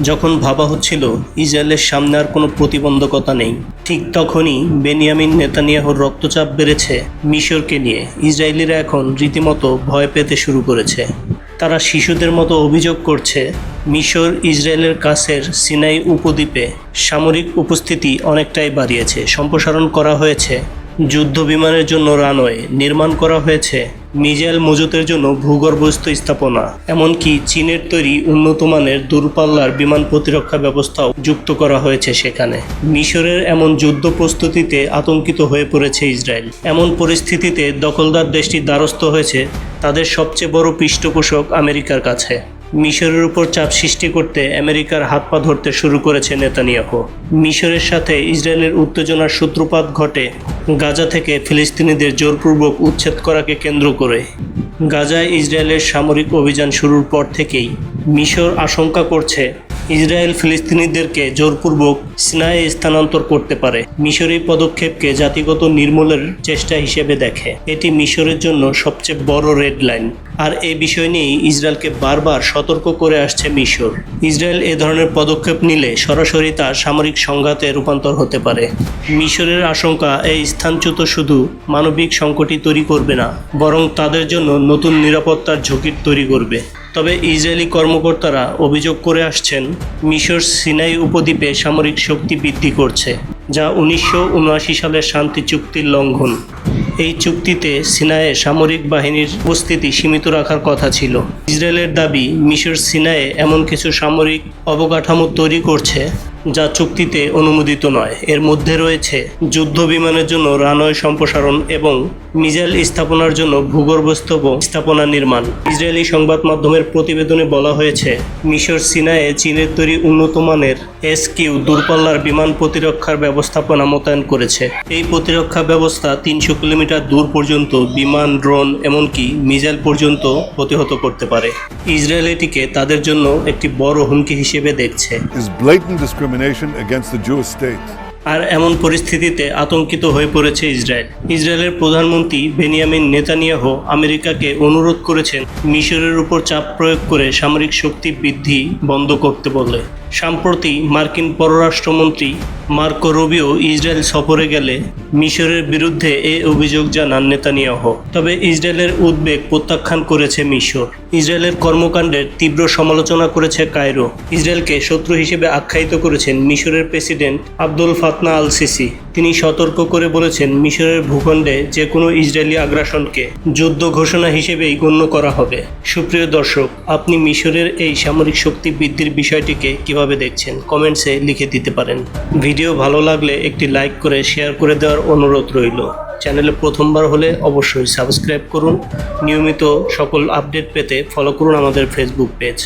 যখন ভাবা হচ্ছিল ইসরায়েলের সামনে আর কোনো প্রতিবন্ধকতা নেই, ঠিক তখনই বেনিয়ামিন নেতানিয়াহুর রক্তচাপ বেড়েছে মিশরকে নিয়ে। ইসরায়েলিরা এখন রীতিমতো ভয় পেতে শুরু করেছে। তারা শিশুদের মতো অভিযোগ করছে, মিশর ইসরায়েলের কাছের সিনাই উপদ্বীপে সামরিক উপস্থিতি অনেকটাই বাড়িয়েছে। সম্প্রসারণ করা হয়েছে যুদ্ধ বিমানের জন্য রানওয়ে নির্মাণ করা হয়েছে মিজাইল মজুতের জন্য ভূগর্ভস্থ স্থাপনা, এমনকি চীনের তৈরি উন্নত মানের দূরপাল্লার বিমান প্রতিরক্ষা ব্যবস্থাও যুক্ত করা হয়েছে সেখানে। মিশরের এমন যুদ্ধ প্রস্তুতিতে আতঙ্কিত হয়ে পড়েছে ইসরায়েল। এমন পরিস্থিতিতে দখলদার দেশটি দ্বারস্থ হয়েছে তাদের সবচেয়ে বড় পৃষ্ঠপোষক আমেরিকার কাছে। মিশরের উপর চাপ সৃষ্টি করতে আমেরিকার হাত পা ধরতে শুরু করেছে নেতানিয়াহু। মিশরের সাথে ইসরায়েলের উত্তেজনার সূত্রপাত ঘটে গাজা থেকে ফিলিস্তিনিদের জোরপূর্বক উচ্ছেদ করাকে কেন্দ্র করে। গাজায় ইসরায়েলের সামরিক অভিযান শুরুর পর থেকেই মিশর আশঙ্কা করছে ইসরায়েল ফিলিস্তিনিদেরকে জোরপূর্বক সিনায়ে স্থানান্তর করতে পারে। মিশর এই পদক্ষেপকে জাতিগত নির্মূলের চেষ্টা হিসেবে দেখে। এটি মিশরের জন্য সবচেয়ে বড় রেড লাইন। আর এ বিষয় নিয়েই ইসরায়েলকে বারবার সতর্ক করে আসছে মিশর। ইসরায়েল এ ধরনের পদক্ষেপ নিলে সরাসরি তা সামরিক সংঘাতে রূপান্তর হতে পারে। মিশরের আশঙ্কা, এই স্থানচ্যুত শুধু মানবিক সংকটই তৈরি করবে না, বরং তাদের জন্য নতুন নিরাপত্তার ঝুঁকি তৈরি করবে। তবে ইসরায়েলি কর্মকর্তারা অভিযোগ করে আসছেন, মিশর সিনাই উপদ্বীপে সামরিক শক্তি বৃদ্ধি করছে, যা উনিশশো উনআশি সালের শান্তি চুক্তির লঙ্ঘন। এই চুক্তিতে সিনায়ে সামরিক বাহিনীর উপস্থিতি সীমিত রাখার কথা ছিল। ইসরায়েলের দাবি, মিশর সিনায়ে এমন কিছু সামরিক অবকাঠামো তৈরি করছে। যা চুক্তিতে অনুমোদিত নয়। এর মধ্যে রয়েছে যুদ্ধ বিমানের জন্য রানওয়ে সম্প্রসারণ এবং মিসাইল স্থাপনার জন্য ভূগর্ভস্থ স্থাপনা নির্মাণ। ইসরায়েলি সংবাদ মাধ্যমের প্রতিবেদনে বলা হয়েছে, মিশর সিনায়ে চীনের তৈরি উন্নত মানের এস কিউ দূরপাল্লার বিমান প্রতিরক্ষার ব্যবস্থাপনা মোতায়েন করেছে। এই প্রতিরক্ষা ব্যবস্থা তিনশো কিলোমিটার দূর পর্যন্ত বিমান, ড্রোন এমনকি মিসাইল পর্যন্ত প্রতিহত করতে পারে। ইসরায়েল এটিকে তাদের জন্য একটি বড় হুমকি হিসেবে দেখছে। Discrimination against the Jewish state. আর এমন পরিস্থিতিতে আতঙ্কিত হয়ে পড়েছে ইসরায়েল ইসরায়েলের প্রধানমন্ত্রী বেনিয়ামিন নেতানিয়াহ আমেরিকাকে অনুরোধ করেছেন মিশরের উপর চাপ প্রয়োগ করে সামরিক শক্তি বৃদ্ধি বন্ধ করতে বলে সম্প্রতি মার্কিন পররাষ্ট্রমন্ত্রী মার্কো রুবিও ইসরায়েল সফরে গেলে মিশরের বিরুদ্ধে এ অভিযোগ জানান নেতানিয়াহ। তবে ইসরায়েলের উদ্বেগ প্রত্যাখ্যান করেছে মিশর। ইসরায়েলের কর্মকাণ্ডের তীব্র সমালোচনা করেছে কায়রো। ইসরায়েলকে শত্রু হিসেবে আখ্যায়িত করেছেন মিশরের president Abdel Fattah Al Sisi তিনি সতর্ক করে বলেছেন, মিশরের ভূখণ্ডে যে কোনো ইসরায়েলি আগ্রাসনকে যুদ্ধ ঘোষণা হিসেবেই গণ্য করা হবে। সুপ্রিয় দর্শক, আপনি মিশরের এই সামরিক শক্তি বৃদ্ধির বিষয়টিকে কীভাবে দেখছেন কমেন্টসে লিখে দিতে পারেন। ভিডিও ভালো লাগলে একটি লাইক করে শেয়ার করে দেওয়ার অনুরোধ রইল। চ্যানেলে প্রথমবার হলে অবশ্যই সাবস্ক্রাইব করুন। নিয়মিত সকল আপডেট পেতে ফলো করুন আমাদের ফেসবুক পেজ